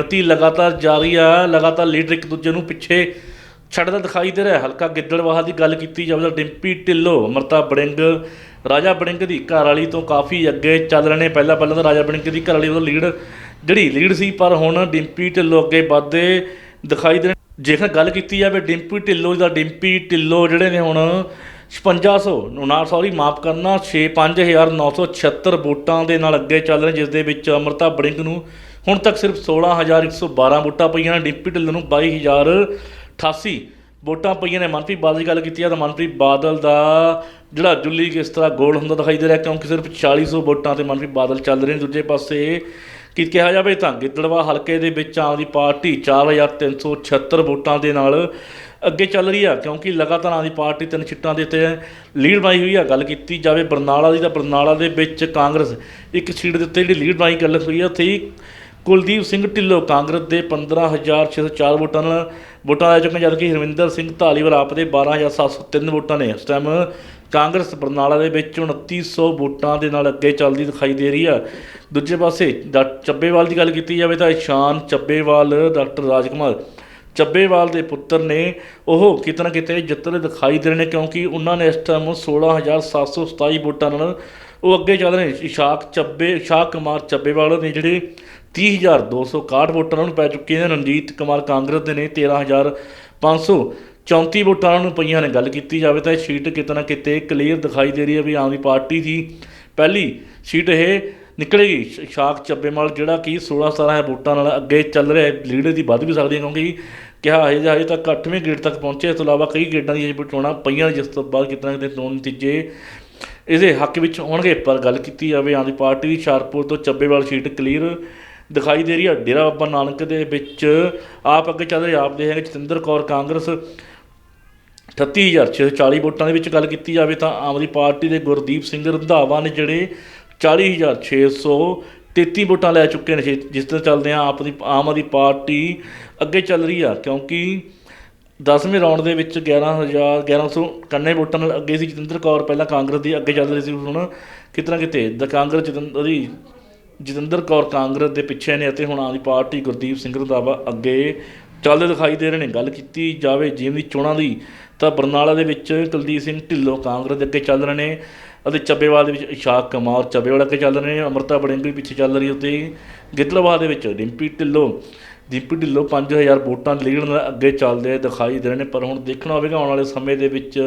ਗਤੀ ਲਗਾਤਾਰ ਜਾਰੀ ਆ, ਲਗਾਤਾਰ ਲੀਡਰ ਇੱਕ ਦੂਜੇ ਨੂੰ ਪਿੱਛੇ ਛੱਡਦਾ ਦਿਖਾਈ ਦੇ ਰਿਹਾ। ਹਲਕਾ ਗਿੱਦੜਵਾਹਾ ਦੀ ਗੱਲ ਕੀਤੀ ਜਾਵੇ ਤਾਂ ਡਿੰਪੀ ਢਿੱਲੋਂ, ਅਮਰਤਾ ਬੜਿੰਗ, ਰਾਜਾ ਬੜਿੰਗ ਦੀ ਘਰ ਵਾਲੀ ਤੋਂ ਕਾਫੀ ਅੱਗੇ ਚੱਲ ਰਹੇ ਨੇ। ਪਹਿਲਾਂ ਪਹਿਲਾਂ ਤਾਂ ਰਾਜਾ ਬੜਿੰਗ ਦੀ ਘਰ ਵਾਲੀ ਵੱਲੋਂ ਲੀਡ, ਜਿਹੜੀ ਲੀਡ ਸੀ, ਪਰ ਹੁਣ ਡਿੰਪੀ ਢਿੱਲੋਂ ਅੱਗੇ ਵੱਧਦੇ ਦਿਖਾਈ ਦੇ ਰਹੇ ਜੇਕਰ ਗੱਲ ਕੀਤੀ ਜਾਵੇ ਡਿੰਪੀ ਢਿੱਲੋਂ ਦਾ ਡਿੰਪੀ ਢਿੱਲੋਂ ਜਿਹੜੇ ਨੇ ਹੁਣ 5600 ਨਾ ਸੌਰੀ ਮਾਫ ਕਰਨਾ 6 5976 ਵੋਟਾਂ ਦੇ ਨਾਲ ਅੱਗੇ ਚੱਲ ਰਹੇ ਜਿਸ ਦੇ ਵਿੱਚ ਅਮਰਤਾ ਬੜਿੰਗ ਨੂੰ ਹੁਣ ਤੱਕ ਸਿਰਫ 16112 ਵੋਟਾਂ ਪਈਆਂ ਨੇ ਡਿੰਪੀ ਢਿੱਲੋਂ ਨੂੰ 22088 ਵੋਟਾਂ ਪਈਆਂ ਨੇ। ਮਨਪ੍ਰੀਤ ਬਾਦਲ ਦੀ ਗੱਲ ਕੀਤੀ ਆ ਤਾਂ ਮਨਪ੍ਰੀਤ ਬਾਦਲ ਦਾ ਜਿਹੜਾ ਜੁੱਲੀ ਕਿਸ ਤਰ੍ਹਾਂ ਗੋਲ ਹੁੰਦਾ ਦਿਖਾਈ ਦੇ ਰਿਹਾ, ਕਿਉਂਕਿ ਸਿਰਫ 4600 ਵੋਟਾਂ ਤੇ ਮਨਪ੍ਰੀਤ ਬਾਦਲ ਚੱਲ ਰਹੇ ਨੇ। ਦੂਜੇ ਪਾਸੇ ਕਿ ਕਿਹਾ ਜਾਵੇ ਤਾਂ ਗਿੱਦੜਵਾ ਹਲਕੇ ਦੇ ਵਿੱਚ ਆਮ ਆਦਮੀ ਪਾਰਟੀ 4376 ਵੋਟਾਂ ਦੇ ਨਾਲ ਅੱਗੇ ਚੱਲ ਰਹੀ ਆ, ਕਿਉਂਕਿ ਲਗਾਤਾਰ ਆਮ ਆਦਮੀ ਪਾਰਟੀ ਤਿੰਨ ਛਿੱਟਾਂ ਦੇ ਉੱਤੇ ਲੀਡ ਬਣਾਈ ਹੋਈ ਆ। ਗੱਲ ਕੀਤੀ ਜਾਵੇ ਬਰਨਾਲਾ ਦੀ ਤਾਂ ਬਰਨਾਲਾ ਦੇ ਵਿੱਚ ਕਾਂਗਰਸ ਇੱਕ ਸੀਟ ਦੇ ਉੱਤੇ ਜਿਹੜੀ ਲੀਡ ਬਣਾਈ ਗੱਲ ਹੋਈ ਆ, ਉੱਥੇ ਹੀ ਕੁਲਦੀਪ ਸਿੰਘ ਢਿੱਲੋਂ ਕਾਂਗਰਸ ਦੇ 15604 ਵੋਟਾਂ ਨਾਲ ਵੋਟਾਂ ਲੈ ਚੁੱਕੇ ਜਦਕਿ ਹਰਵਿੰਦਰ ਸਿੰਘ ਧਾਲੀਵਾਲ ਆਪ ਦੇ 12703 ਵੋਟਾਂ ਨੇ। ਇਸ ਟਾਈਮ ਕਾਂਗਰਸ ਬਰਨਾਲਾ ਦੇ ਵਿੱਚ 2900 ਵੋਟਾਂ ਦੇ ਨਾਲ ਅੱਗੇ ਚੱਲਦੀ ਦਿਖਾਈ ਦੇ ਰਹੀ ਆ। ਦੂਜੇ ਪਾਸੇ ਡਾ ਚੱਬੇਵਾਲ ਦੀ ਗੱਲ ਕੀਤੀ ਜਾਵੇ ਤਾਂ ਇਸ਼ਾਨ ਚੱਬੇਵਾਲ ਡਾਕਟਰ ਰਾਜਕੁਮਾਰ ਚੱਬੇਵਾਲ ਦੇ ਪੁੱਤਰ ਨੇ ਉਹ ਕਿਤੇ ਨਾ ਕਿਤੇ ਜਿੱਤਦੇ ਦਿਖਾਈ ਦੇ ਰਹੇ ਨੇ ਕਿਉਂਕਿ ਉਹਨਾਂ ਨੇ ਇਸ ਟਾਈਮ 16727 ਵੋਟਾਂ ਨਾਲ ਉਹ ਅੱਗੇ ਚੱਲ ਰਹੇ ਨੇ। ਇਸ਼ਾਕ ਚੱਬੇ, ਇਸ਼ਾਕ ਕੁਮਾਰ ਚੱਬੇਵਾਲ ਨੇ ਜਿਹੜੇ 30261 ਵੋਟਾਂ ਉਹਨਾਂ ਨੂੰ ਪੈ ਚੁੱਕੇ ਨੇ। ਰਣਜੀਤ ਕੁਮਾਰ ਕਾਂਗਰਸ ਦੇ ਨੇ 13534 ਵੋਟਾਂ ਉਹਨਾਂ ਨੂੰ ਪਈਆਂ ਨੇ। ਗੱਲ ਕੀਤੀ ਜਾਵੇ ਤਾਂ ਇਹ ਸੀਟ ਕਿਤੇ ਨਾ ਕਿਤੇ ਕਲੀਅਰ ਦਿਖਾਈ ਦੇ ਰਹੀ ਹੈ ਵੀ ਆਮ ਆਦਮੀ ਪਾਰਟੀ ਦੀ ਪਹਿਲੀ ਸੀਟ ਇਹ ਨਿਕਲੇਗੀ। ਸ਼ਾਕ ਚੱਬੇਮਾਲ ਜਿਹੜਾ ਕਿ 16 17 ਵੋਟਾਂ ਨਾਲ ਅੱਗੇ ਚੱਲ ਰਿਹਾ ਹੈ। ਲੀਡਰ ਦੀ ਵੱਧ ਵੀ ਸਕਦੀ ਹੈ ਕਿਉਂਕਿ ਕਿਹਾ ਹਜੇ ਹਜੇ ਤੱਕ 8ਵੇਂ ਗੇੜ ਤੱਕ ਪਹੁੰਚੇ। ਇਸ ਤੋਂ ਇਲਾਵਾ ਕਈ ਗੇੜਾਂ ਦੀ ਅਜੇ ਚੋਣਾਂ ਪਈਆਂ ਨੇ, ਜਿਸ ਤੋਂ ਬਾਅਦ ਕਿਤੇ ਨਾ ਕਿਤੇ ਚੋਣ ਨਤੀਜੇ ਇਹਦੇ ਹੱਕ ਵਿੱਚ ਹੋਣਗੇ ਪਰ ਗੱਲ ਕੀਤੀ ਜਾਵੇ ਆਮ ਪਾਰਟੀ ਦੀ ਹੁਸ਼ਿਆਰਪੁਰ ਤੋਂ ਚੱਬੇਵਾਲ ਸੀਟ ਕਲੀਅਰ ਦਿਖਾਈ ਦੇ ਰਹੀ ਹੈ। ਡੇਰਾ ਬਾਬਾ ਨਾਨਕ ਦੇ ਵਿੱਚ ਆਪ ਅੱਗੇ ਚੱਲ ਰਹੇ। ਆਪ ਦੇ ਹੈਗੇ ਜਤਿੰਦਰ ਕੌਰ ਕਾਂਗਰਸ 38640 ਵੋਟਾਂ ਦੇ ਵਿੱਚ ਗੱਲ ਕੀਤੀ ਜਾਵੇ ਤਾਂ ਆਮ ਆਦਮੀ ਪਾਰਟੀ ਦੇ ਗੁਰਦੀਪ ਸਿੰਘ ਰੰਧਾਵਾ ਨੇ ਜਿਹੜੇ 40633 ਵੋਟਾਂ ਲੈ ਚੁੱਕੇ ਨੇ। ਜਿ- ਜਿਸ ਤਰ੍ਹਾਂ ਚੱਲਦੇ ਆ, ਆਪ ਦੀ ਆਮ ਆਦਮੀ ਪਾਰਟੀ ਅੱਗੇ ਚੱਲ ਰਹੀ ਆ ਕਿਉਂਕਿ 10ਵੇਂ ਰਾਉਂਡ ਦੇ ਵਿੱਚ 11000 1191 ਵੋਟਾਂ ਨਾਲ ਅੱਗੇ ਸੀ ਜਤਿੰਦਰ ਕੌਰ। ਪਹਿਲਾਂ ਕਾਂਗਰਸ ਦੀ ਅੱਗੇ ਚੱਲ ਰਹੀ ਸੀ। ਹੁਣ ਕਿਤਨਾ ਕਿਤੇ? ਦ ਕਾਂਗਰਸ ਜਤਿੰਦਰ ਉਹਦੀ ਜਤਿੰਦਰ ਕੌਰ ਕਾਂਗਰਸ ਦੇ ਪਿੱਛੇ ਨੇ ਅਤੇ ਹੁਣ ਆਮ ਆਦਮੀ ਪਾਰਟੀ ਗੁਰਦੀਪ ਸਿੰਘ ਰੰਧਾਵਾ ਅੱਗੇ ਚੱਲਦੇ ਦਿਖਾਈ ਦੇ ਰਹੇ ਨੇ। ਗੱਲ ਕੀਤੀ ਜਾਵੇ ਜਿਵੇਂ ਦੀ ਚੋਣਾਂ ਦੀ, ਤਾਂ ਬਰਨਾਲਾ ਦੇ ਵਿੱਚ ਕੁਲਦੀਪ ਸਿੰਘ ਢਿੱਲੋਂ ਕਾਂਗਰਸ ਦੇ ਅੱਗੇ ਚੱਲ ਰਹੇ ਨੇ ਅਤੇ ਚੱਬੇਵਾਲ ਦੇ ਵਿੱਚ ਇਸ਼ਾਕ ਕਮਾਰ ਚੱਬੇਵਾਲ ਅੱਗੇ ਚੱਲ ਰਹੇ ਨੇ। ਅਮਰਤਾ ਬੜਿੰਗ ਵੀ ਪਿੱਛੇ ਚੱਲ ਰਹੀ ਉੱਤੇ ਗਿੱਦੜਬਾਹਾ ਦੇ ਵਿੱਚ ਡਿੰਪੀ ਢਿੱਲੋਂ ਡਿੰਪੀ ਢਿੱਲੋਂ 5000 ਵੋਟਾਂ ਲੀਡ ਨਾਲ ਅੱਗੇ ਚੱਲਦੇ ਦਿਖਾਈ ਦੇ ਰਹੇ ਨੇ। ਪਰ ਹੁਣ ਦੇਖਣਾ ਹੋਵੇਗਾ ਆਉਣ ਵਾਲੇ ਸਮੇਂ ਦੇ ਵਿੱਚ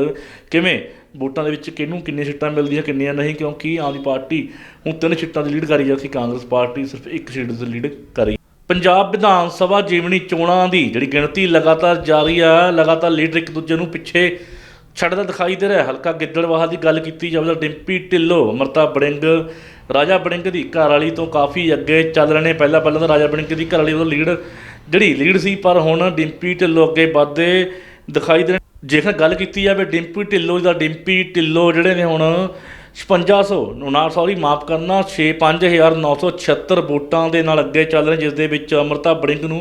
ਕਿਵੇਂ ਵੋਟਾਂ ਦੇ ਵਿੱਚ ਕਿਹਨੂੰ ਕਿੰਨੀਆਂ ਸੀਟਾਂ ਮਿਲਦੀਆਂ, ਕਿੰਨੀਆਂ ਨਹੀਂ, ਕਿਉਂਕਿ ਆਮ ਆਦਮੀ ਪਾਰਟੀ ਹੁਣ ਤਿੰਨ ਸੀਟਾਂ ਦੀ ਲੀਡ ਕਰ ਰਹੀ ਹੈ ਅਸੀਂ ਕਾਂਗਰਸ ਪਾਰਟੀ ਸਿਰਫ ਇੱਕ ਸੀਟ ਦੀ ਲੀਡ ਕਰ। ਰਹੀ ਪੰਜਾਬ ਵਿਧਾਨ ਸਭਾ ਜੀਵਨੀ ਚੋਣਾਂ ਦੀ ਜਿਹੜੀ ਗਿਣਤੀ ਲਗਾਤਾਰ ਜਾਰੀ ਆ, ਲਗਾਤਾਰ ਲੀਡਰ ਇੱਕ ਦੂਜੇ ਨੂੰ ਪਿੱਛੇ ਛੱਡਦਾ ਦਿਖਾਈ ਦੇ ਰਿਹਾ। ਹਲਕਾ ਗਿੱਦੜਵਾਹਾ ਦੀ ਗੱਲ ਕੀਤੀ ਜਾਵੇ ਤਾਂ ਡਿੰਪੀ ਢਿੱਲੋਂ, ਅਮਰਤਾ ਬੜਿੰਗ, ਰਾਜਾ ਬੜਿੰਗ ਦੀ ਘਰ ਵਾਲੀ ਤੋਂ ਕਾਫੀ ਅੱਗੇ ਚੱਲ ਰਹੇ ਨੇ। ਪਹਿਲਾਂ ਪਹਿਲਾਂ ਤਾਂ ਰਾਜਾ ਬੜਿੰਗ ਦੀ ਘਰ ਵਾਲੀ ਵੱਲੋਂ ਲੀਡ ਜਿਹੜੀ ਲੀਡ ਸੀ, ਪਰ ਹੁਣ ਡਿੰਪੀ ਢਿੱਲੋਂ ਅੱਗੇ ਵੱਧਦੇ ਦਿਖਾਈ ਦੇ ਰਹੇ ਜੇਕਰ ਗੱਲ ਕੀਤੀ ਜਾਵੇ ਡਿੰਪੀ ਢਿੱਲੋਂ ਦਾ, ਡਿੰਪੀ ਢਿੱਲੋਂ ਜਿਹੜੇ ਨੇ ਹੁਣ 5600 ਨਾ ਸੌਰੀ ਮਾਫ ਕਰਨਾ 6 5976 ਵੋਟਾਂ ਦੇ ਨਾਲ ਅੱਗੇ ਚੱਲ ਰਹੇ ਜਿਸ ਦੇ ਵਿੱਚ ਅਮਰਤਾ ਬੜਿੰਗ ਨੂੰ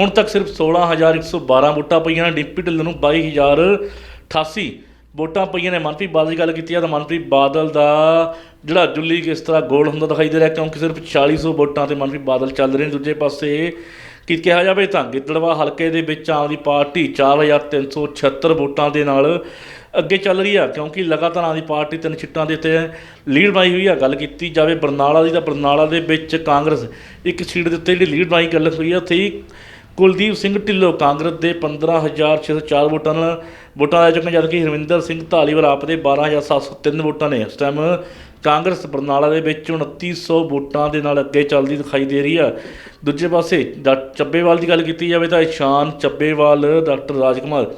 ਹੁਣ ਤੱਕ ਸਿਰਫ 16112 ਵੋਟਾਂ ਪਈਆਂ ਨੇ, ਡਿੰਪੀ ਢਿੱਲੋਂ ਨੂੰ 22088 ਵੋਟਾਂ ਪਈਆਂ ਨੇ। ਮਨਪ੍ਰੀਤ ਬਾਦਲ ਦੀ ਗੱਲ ਕੀਤੀ ਆ ਤਾਂ ਮਨਪ੍ਰੀਤ ਬਾਦਲ ਦਾ ਜਿਹੜਾ ਜੁੱਲੀ ਕਿਸ ਤਰ੍ਹਾਂ ਗੋਲ ਹੁੰਦਾ ਦਿਖਾਈ ਦੇ ਰਿਹਾ, ਕਿਉਂਕਿ ਸਿਰਫ 4600 ਵੋਟਾਂ ਤੇ ਮਨਪ੍ਰੀਤ ਬਾਦਲ ਚੱਲ ਰਹੇ ਨੇ। ਦੂਜੇ ਪਾਸੇ ਕੀ ਕਿਹਾ ਜਾਵੇ ਤਾਂ ਗਿੱਦੜਵਾ ਹਲਕੇ ਦੇ ਵਿੱਚ ਆਮ ਆਦਮੀ ਪਾਰਟੀ 4376 ਵੋਟਾਂ ਦੇ ਨਾਲ ਅੱਗੇ ਚੱਲ ਰਹੀ ਆ, ਕਿਉਂਕਿ ਲਗਾਤਾਰ ਆਮ ਦੀ ਪਾਰਟੀ ਤਿੰਨ ਸੀਟਾਂ ਦੇ ਉੱਤੇ ਲੀਡ ਬਣਾਈ ਹੋਈ ਆ। ਗੱਲ ਕੀਤੀ ਜਾਵੇ ਬਰਨਾਲਾ ਦੀ ਤਾਂ ਬਰਨਾਲਾ ਦੇ ਵਿੱਚ ਕਾਂਗਰਸ ਇੱਕ ਸੀਟ ਦੇ ਉੱਤੇ ਜਿਹੜੀ ਲੀਡ ਬਣਾਈ ਗੱਲ ਹੋਈ ਆ, ਉੱਥੇ ਹੀ ਕੁਲਦੀਪ ਸਿੰਘ ਢਿੱਲੋਂ ਕਾਂਗਰਸ ਦੇ 15604 ਵੋਟਾਂ ਨਾਲ ਵੋਟਾਂ ਲੈ ਚੁੱਕੇ ਜਦਕਿ ਹਰਵਿੰਦਰ ਸਿੰਘ ਧਾਲੀਵਾਲ ਆਪ ਦੇ 12703 ਵੋਟਾਂ ਨੇ। ਇਸ ਟਾਈਮ ਕਾਂਗਰਸ ਬਰਨਾਲਾ ਦੇ ਵਿੱਚ 2900 ਵੋਟਾਂ ਦੇ ਨਾਲ ਅੱਗੇ ਚੱਲਦੀ ਦਿਖਾਈ ਦੇ ਰਹੀ ਆ। ਦੂਜੇ ਪਾਸੇ ਡਾ ਚੱਬੇਵਾਲ ਦੀ ਗੱਲ ਕੀਤੀ ਜਾਵੇ ਤਾਂ ਇਸ਼ਾਨ ਚੱਬੇਵਾਲ, ਡਾਕਟਰ ਰਾਜਕੁਮਾਰ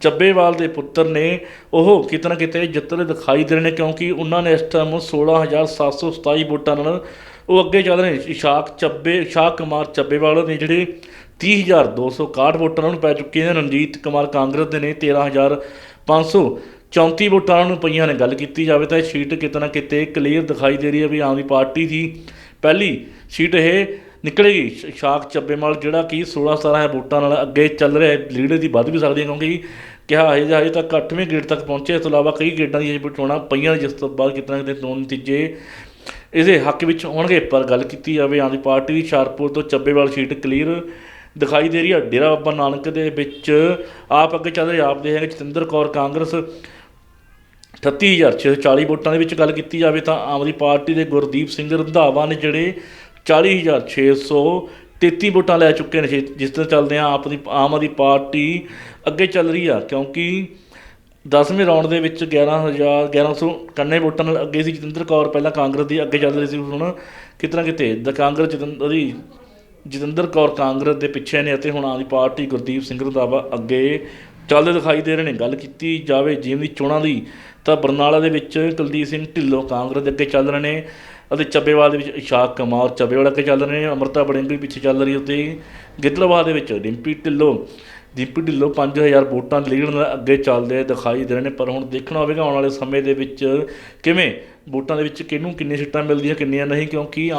ਚੱਬੇਵਾਲ ਦੇ ਪੁੱਤਰ ਨੇ ਉਹ ਕਿਤੇ ਨਾ ਕਿਤੇ ਜਿੱਤਦੇ ਦਿਖਾਈ ਦੇ ਰਹੇ ਨੇ ਕਿਉਂਕਿ ਉਹਨਾਂ ਨੇ ਇਸ ਟਾਈਮ 16727 ਵੋਟਾਂ ਨਾਲ ਉਹ ਅੱਗੇ ਚੱਲ ਰਹੇ ਨੇ। ਇਸ਼ਾਕ ਚੱਬੇ ਇਸ਼ਾਕ ਕੁਮਾਰ ਚੱਬੇਵਾਲ ਨੇ ਜਿਹੜੇ 30261 ਵੋਟਾਂ ਉਹਨਾਂ ਨੂੰ ਪੈ ਚੁੱਕੇ ਨੇ। ਰਣਜੀਤ ਕੁਮਾਰ ਕਾਂਗਰਸ ਦੇ ਨੇ 13534 ਵੋਟਾਂ ਨੂੰ ਪਈਆਂ ਨੇ ਗੱਲ ਕੀਤੀ ਜਾਵੇ ਤਾਂ ਇਹ ਸੀਟ ਕਿਤੇ ਨਾ ਕਿਤੇ ਕਲੀਅਰ ਦਿਖਾਈ ਦੇ ਰਹੀ ਹੈ ਵੀ ਆਮ ਆਦਮੀ ਪਾਰਟੀ ਦੀ ਪਹਿਲੀ ਸੀਟ ਇਹ ਨਿਕਲੇਗੀ। ਸ਼ਾਕ ਚੱਬੇਮਾਲ ਜਿਹੜਾ ਕਿ 16 17 ਵੋਟਾਂ ਨਾਲ ਅੱਗੇ ਚੱਲ ਰਿਹਾ ਹੈ ਲੀਡਰ ਦੀ ਵੱਧ ਵੀ ਸਕਦੀ ਹੈ ਕਿਉਂਕਿ ਕਿਹਾ ਹਜੇ ਹਜੇ ਤੱਕ 8ਵੇਂ ਗੇੜ ਤੱਕ ਪਹੁੰਚੇ ਇਸ ਤੋਂ ਇਲਾਵਾ ਕਈ ਗੇੜਾਂ ਦੀ ਅਜੇ ਚੋਣਾਂ ਪਈਆਂ ਨੇ, ਜਿਸ ਤੋਂ ਬਾਅਦ ਕਿਤੇ ਨਾ ਕਿਤੇ ਦੋ ਨਤੀਜੇ ਇਹਦੇ ਹੱਕ ਵਿੱਚ ਹੋਣਗੇ ਪਰ ਗੱਲ ਕੀਤੀ ਜਾਵੇ ਆਮ ਪਾਰਟੀ ਦੀ ਹੁਸ਼ਿਆਰਪੁਰ ਤੋਂ ਚੱਬੇਵਾਲ ਸੀਟ ਕਲੀਅਰ ਦਿਖਾਈ ਦੇ ਰਹੀ ਹੈ। ਡੇਰਾ ਬਾਬਾ ਨਾਨਕ ਦੇ ਵਿੱਚ ਆਪ ਅੱਗੇ ਚੱਲ ਰਹੇ ਆਪ ਦੇ ਹੈਗੇ ਜਤਿੰਦਰ ਕੌਰ ਕਾਂਗਰਸ 38640 ਵੋਟਾਂ ਦੇ ਵਿੱਚ ਗੱਲ ਕੀਤੀ ਜਾਵੇ ਤਾਂ ਆਮ ਆਦਮੀ ਪਾਰਟੀ ਦੇ ਗੁਰਦੀਪ ਸਿੰਘ ਰੰਧਾਵਾ ਨੇ ਜਿਹੜੇ 40633 ਵੋਟਾਂ ਲੈ ਚੁੱਕੇ ਨੇ ਜਿ- ਜਿਸ ਤਰ੍ਹਾਂ ਚੱਲਦੇ ਆ ਆਪ ਦੀ, ਆਮ ਆਦਮੀ ਪਾਰਟੀ ਅੱਗੇ ਚੱਲ ਰਹੀ ਆ, ਕਿਉਂਕਿ 10ਵੇਂ ਰਾਉਂਡ ਦੇ ਵਿੱਚ 11000 1191 ਵੋਟਾਂ ਨਾਲ ਅੱਗੇ ਸੀ ਜਤਿੰਦਰ ਕੌਰ, ਪਹਿਲਾਂ ਕਾਂਗਰਸ ਦੀ ਅੱਗੇ ਚੱਲ ਰਹੀ ਸੀ, ਹੁਣ ਕਿਤਨਾ ਕਿਤੇ, ਦ, ਕਾਂਗਰਸ ਜਤਿੰਦਰ ਦੀ ਜਤਿੰਦਰ ਕੌਰ ਕਾਂਗਰਸ ਦੇ ਪਿੱਛੇ ਨੇ ਅਤੇ ਹੁਣ ਆਮ ਆਦਮੀ ਪਾਰਟੀ ਗੁਰਦੀਪ ਸਿੰਘ ਰੰਧਾਵਾ ਅੱਗੇ ਚੱਲਦੇ ਦਿਖਾਈ ਦੇ ਰਹੇ ਨੇ, ਗੱਲ ਕੀਤੀ ਜਾਵੇ ਜਿਵੇਂ ਦੀ ਚੋਣਾਂ ਦੀ, ਤਾਂ ਬਰਨਾਲਾ ਦੇ ਵਿੱਚ ਕੁਲਦੀਪ ਸਿੰਘ ਢਿੱਲੋਂ ਕਾਂਗਰਸ ਦੇ ਅੱਗੇ ਚੱਲ ਰਹੇ ਨੇ ਅਤੇ ਚੱਬੇਵਾਲ ਦੇ ਵਿੱਚ ਇਸ਼ਾਕ ਕਮਾਰ ਚੱਬੇਵਾਲ ਅੱਗੇ ਚੱਲ ਰਹੇ ਨੇ, ਅਮਰਤਾ ਬੜਿੰਗ ਵੀ ਪਿੱਛੇ ਚੱਲ ਰਹੀ ਉੱਤੇ, ਗਿੱਦੜਬਾਹ ਦੇ ਵਿੱਚ ਡਿੰਪੀ ਢਿੱਲੋਂ ਡਿੰਪੀ ਢਿੱਲੋਂ 5000 ਵੋਟਾਂ ਦੀ ਲੀਡ ਨਾਲ ਅੱਗੇ ਚੱਲਦੇ ਦਿਖਾਈ ਦੇ ਰਹੇ ਨੇ, ਪਰ ਹੁਣ ਦੇਖਣਾ ਹੋਵੇਗਾ ਆਉਣ ਵਾਲੇ ਸਮੇਂ ਦੇ ਵਿੱਚ ਕਿਵੇਂ ਵੋਟਾਂ ਦੇ ਵਿੱਚ ਕਿਹਨੂੰ ਕਿੰਨੀਆਂ ਸੀਟਾਂ ਮਿਲਦੀਆਂ, ਕਿੰਨੀਆਂ ਨਹੀਂ, ਕਿਉਂਕਿ